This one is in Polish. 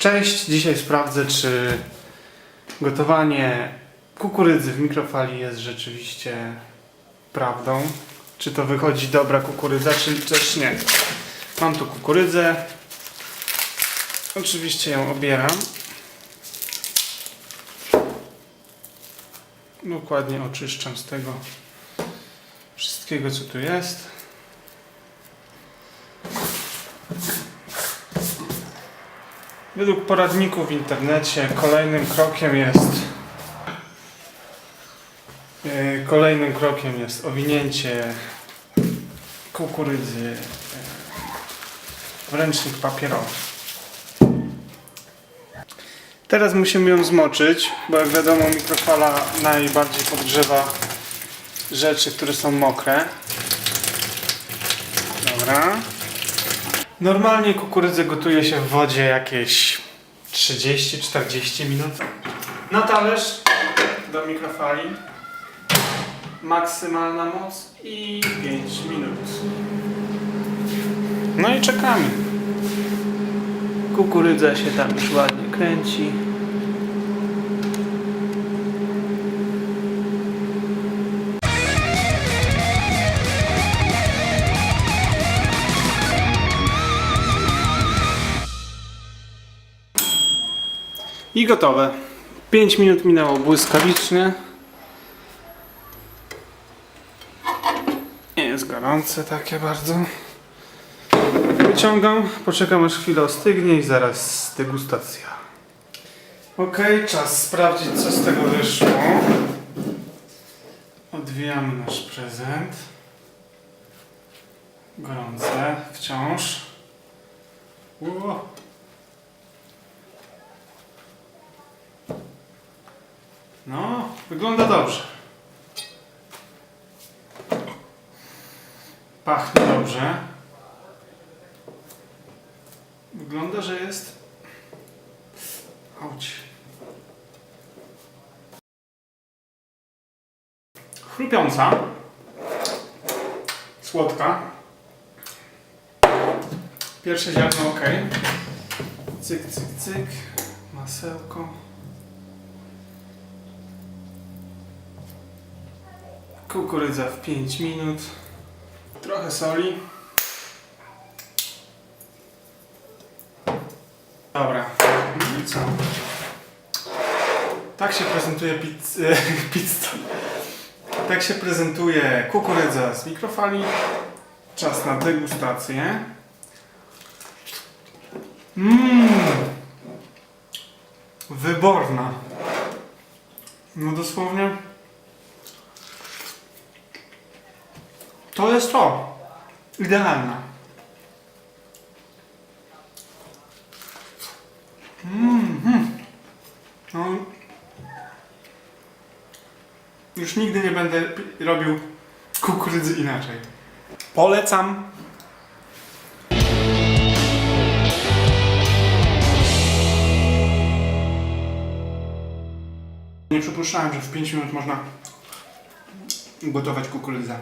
Cześć, dzisiaj sprawdzę, czy gotowanie kukurydzy w mikrofali jest rzeczywiście prawdą. Czy to wychodzi dobra kukurydza, czy też nie. Mam tu kukurydzę. Oczywiście ją obieram. Dokładnie oczyszczam z tego wszystkiego, co tu jest. Według poradników w internecie kolejnym krokiem jest e, kolejnym krokiem jest owinięcie kukurydzy e, w ręcznik papierowy. Teraz musimy ją zmoczyć, bo jak wiadomo mikrofala najbardziej podgrzewa rzeczy, które są mokre. Dobra. Normalnie kukurydzę gotuje się w wodzie jakieś 30-40 minut. Na talerz do mikrofali. Maksymalna moc i 5 minut. No i czekamy. Kukurydza się tam już ładnie kręci. I gotowe. 5 minut minęło błyskawicznie. Nie jest gorące takie bardzo. Wyciągam, poczekam aż chwilę ostygnie i zaraz degustacja. Ok, czas sprawdzić co z tego wyszło. Odwijamy nasz prezent. Gorące wciąż. Ło. No, wygląda dobrze. Pachnie dobrze. Wygląda, że jest. Auć. Chrupiąca. Słodka. Pierwsze ziarno ok. Cyk, cyk, cyk. Masełko. Kukurydza w 5 minut. Trochę soli. Dobra. No i co? Tak się prezentuje pizz... pizza. Tak się prezentuje kukurydza z mikrofali. Czas na degustację. Mmm. Wyborna. No dosłownie. To jest to. Idealna. Mhm. No. Już nigdy nie będę robił kukurydzy inaczej. Polecam. Nie przypuszczałem, że w 5 minut można gotować kukurydzę.